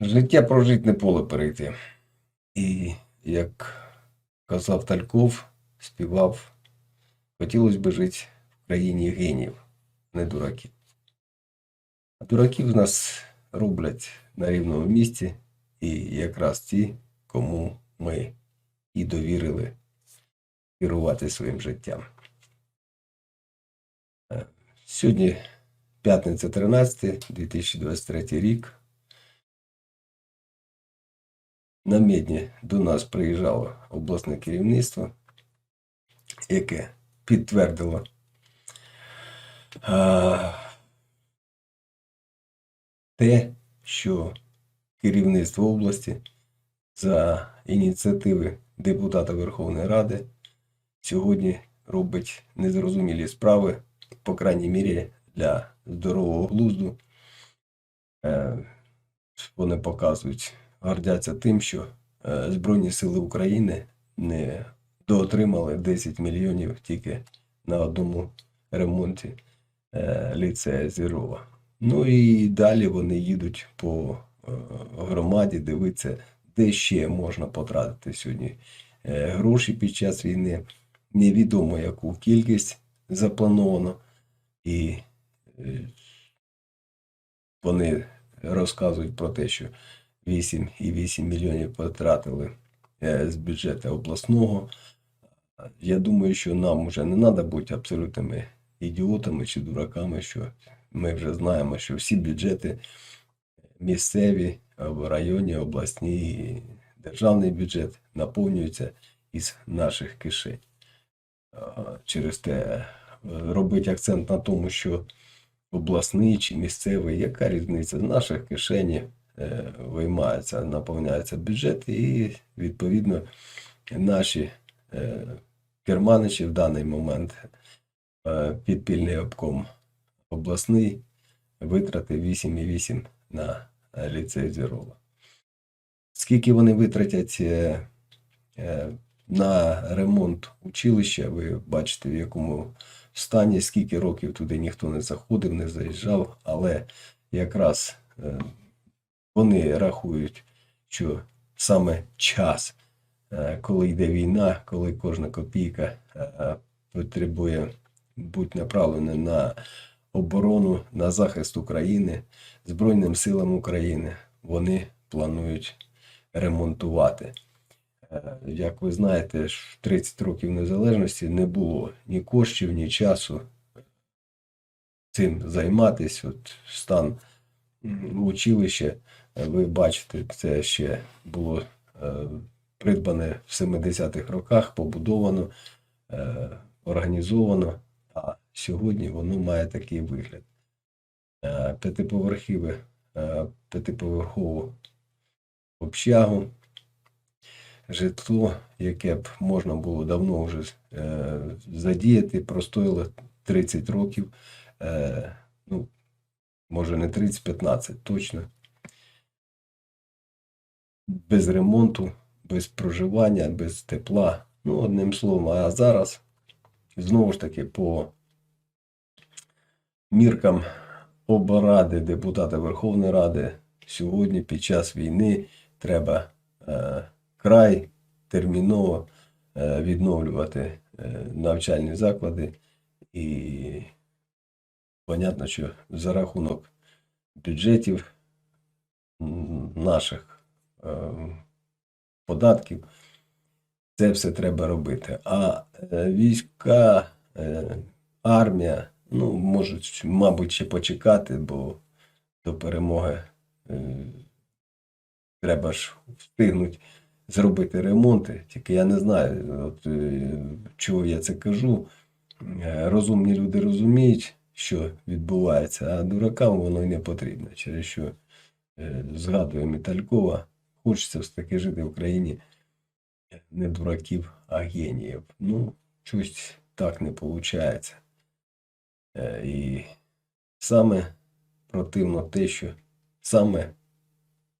Життя прожить не поле перейти. І як казав Тальков, співав, хотілося б жити в країні генів, не дураків. А дураків нас роблять на рівному місці, і якраз ті, кому ми і довірили керувати своїм життям. Е, Сьогодні п'ятниця 13, 2023 рік. На Медні до нас приїжджало обласне керівництво, яке підтвердило а, те, що керівництво області за ініціативи депутата Верховної Ради сьогодні робить незрозумілі справи, по крайній мірі для здорового глузду. Е, Вони показують гордяться тим, що е, Збройні Сили України не доотримали 10 мільйонів тільки на одному ремонті е, ліцея Зірова. Ну і далі вони їдуть по е, громаді, дивитися, де ще можна потратити сьогодні гроші під час війни. Невідомо яку кількість заплановано, і вони розказують про те, що 8,8 мільйонів потратили е, з бюджету обласного. Я думаю, що нам вже не треба бути абсолютними ідіотами чи дураками, що ми вже знаємо, що всі бюджети місцеві, або районні, обласні, і державний бюджет наповнюються із наших кишень. Через те е, робить акцент на тому, що обласний чи місцевий, яка різниця з наших кишені виймається, наповняється бюджет, і відповідно наші е, керманичі в даний момент е, підпільний обком обласний витратив 8,8 на е, ліцей Зірова. Скільки вони витратять е, е, на ремонт училища, ви бачите, в якому стані, скільки років туди ніхто не заходив, не заїжджав, але якраз е, вони рахують, що саме час, е, коли йде війна, коли кожна копійка е, потребує бути направлена на оборону, на захист України, Збройним силам України, вони планують ремонтувати. Е, Як ви знаєте, в 30 років незалежності не було ні коштів, ні часу цим займатися. От стан училища, е, ви бачите, це ще було е, придбане в 70-х роках, побудовано, е, організовано, а сьогодні воно має такий вигляд. Е, П'ятиповерхіве, е, п'ятиповерхову общагу, житло, яке б можна було давно вже задіяти, простоїло 30 років, ну, може не 30-15, точно. Без ремонту, без проживання, без тепла. Ну, одним словом, а зараз знову ж таки по міркам облради, депутата Верховної Ради сьогодні під час війни треба е, край терміново е, відновлювати е, навчальні заклади. І понятно, що за рахунок бюджетів наших податків це все треба робити. А е, війська, е, армія, ну, можуть, мабуть, ще почекати, бо до перемоги е, треба ж встигнути зробити ремонти. Тільки я не знаю, от, чого я це кажу. Розумні люди розуміють, що відбувається, а дуракам воно й не потрібно. Через що е, згадуємо Талькова, хочеться все таки жити в країні не дураків, а геніїв. Ну, щось так не виходить. І саме противно те, що саме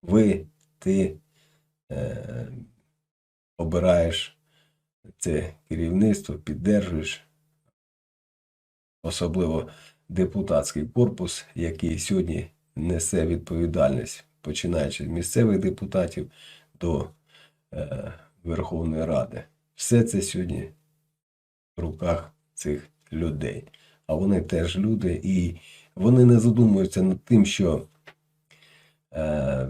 ви, ти е, обираєш це керівництво, піддержуєш, особливо депутатський корпус, який сьогодні несе відповідальність починаючи з місцевих депутатів до е, Верховної Ради. Все це сьогодні в руках цих людей. А вони теж люди, і вони не задумуються над тим, що е,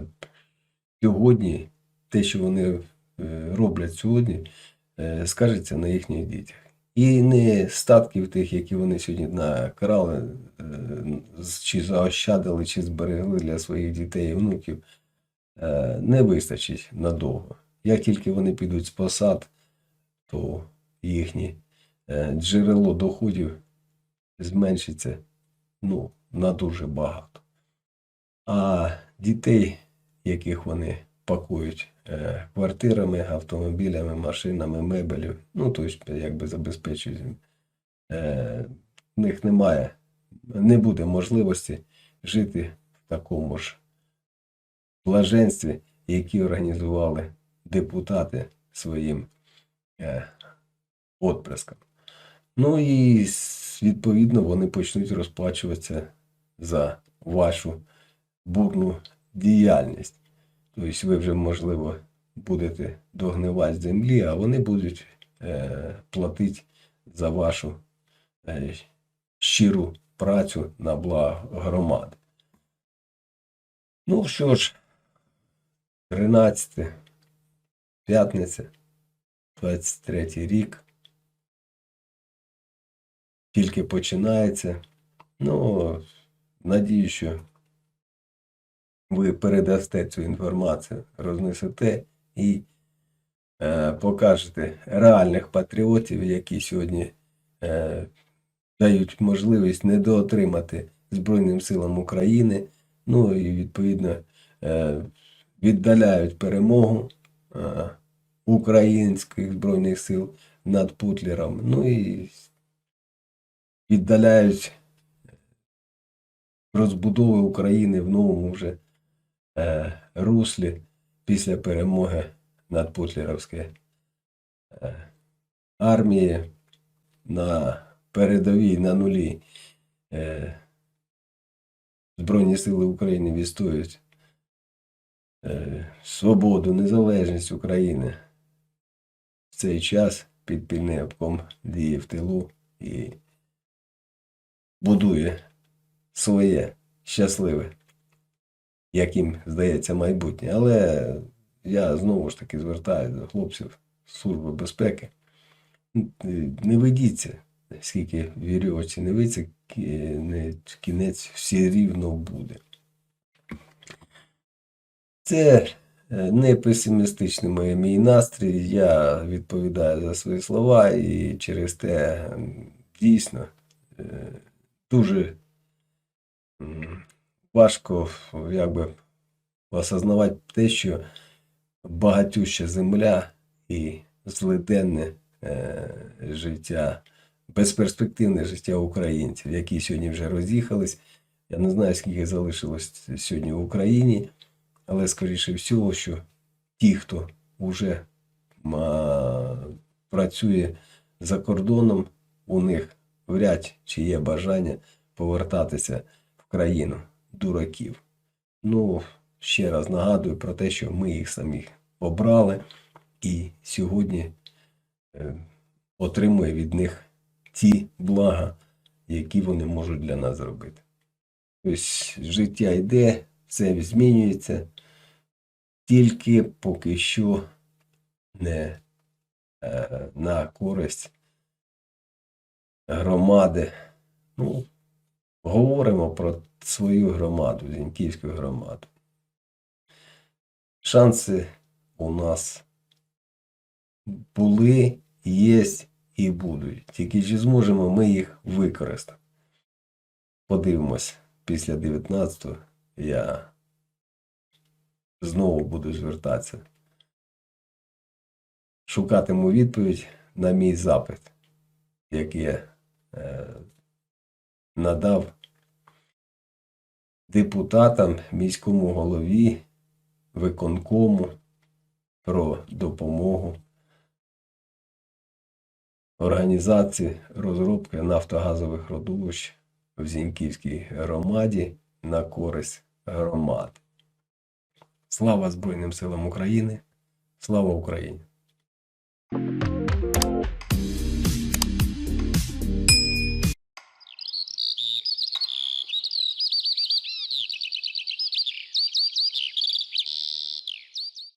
сьогодні те, що вони е, роблять сьогодні, е, скажеться на їхніх дітях. І не статків тих, які вони сьогодні накрали, е, чи заощадили, чи зберегли для своїх дітей і внуків, е, не вистачить надовго. Як тільки вони підуть з посад, то їхнє е, джерело доходів зменшиться ну, на дуже багато. А дітей, яких вони пакують е, квартирами, автомобілями, машинами, мебелів, ну, тобто, якби забезпечують, е, в них немає, не буде можливості жити в такому ж блаженстві, які організували депутати своїм е, отприскам. Ну і відповідно вони почнуть розплачуватися за вашу бурну діяльність. Тобто ви вже, можливо, будете догнивати землі, а вони будуть е, платити за вашу е, щиру працю на благо громади. Ну що ж, 13 п'ятниця, 23 рік. Тільки починається. Ну, надію, що ви передасте цю інформацію, рознесете і е, покажете реальних патріотів, які сьогодні е, дають можливість недоотримати Збройним силам України, ну і відповідно е, віддаляють перемогу е, українських збройних сил над Путлером. Ну і віддаляють розбудови України в новому вже руслі після перемоги над Путлерівською е, армією на передовій на нулі. Е, Збройні сили України відстоюють е, свободу, незалежність України. В цей час підпільний обком діє в тилу і будує своє щасливе, яким здається майбутнє. Але я знову ж таки звертаюся до хлопців Служби безпеки. Не ведіться, скільки вірьовочці не виться, кінець все рівно буде. Це е, не песимістичний моє- мій настрій. Я відповідаю за свої слова і через те дійсно е, дуже важко якби осознавати те, що багатюща земля і злиденне е, життя, безперспективне життя українців, які сьогодні вже роз'їхались. Я не знаю, скільки залишилось сьогодні в Україні, але скоріше всього, що ті, хто вже працює за кордоном, у них вряд чи є бажання повертатися в країну дураків. Ну, ще раз нагадую про те, що ми їх самих обрали, і сьогодні е, отримує від них ті блага, які вони можуть для нас зробити. Тобто життя йде, все змінюється, тільки поки що не е, на користь громади. Ну, говоримо про свою громаду, Зіньківську громаду. Шанси у нас були, є і будуть. Тільки чи зможемо ми їх використати? Подивимось, після 19-го я знову буду звертатися. Шукатиму відповідь на мій запит, який я е, надав депутатам, міському голові, виконкому про допомогу організації розробки нафтогазових родовищ в Зіньківській громаді на користь громад. Слава Збройним силам України! Слава Україні!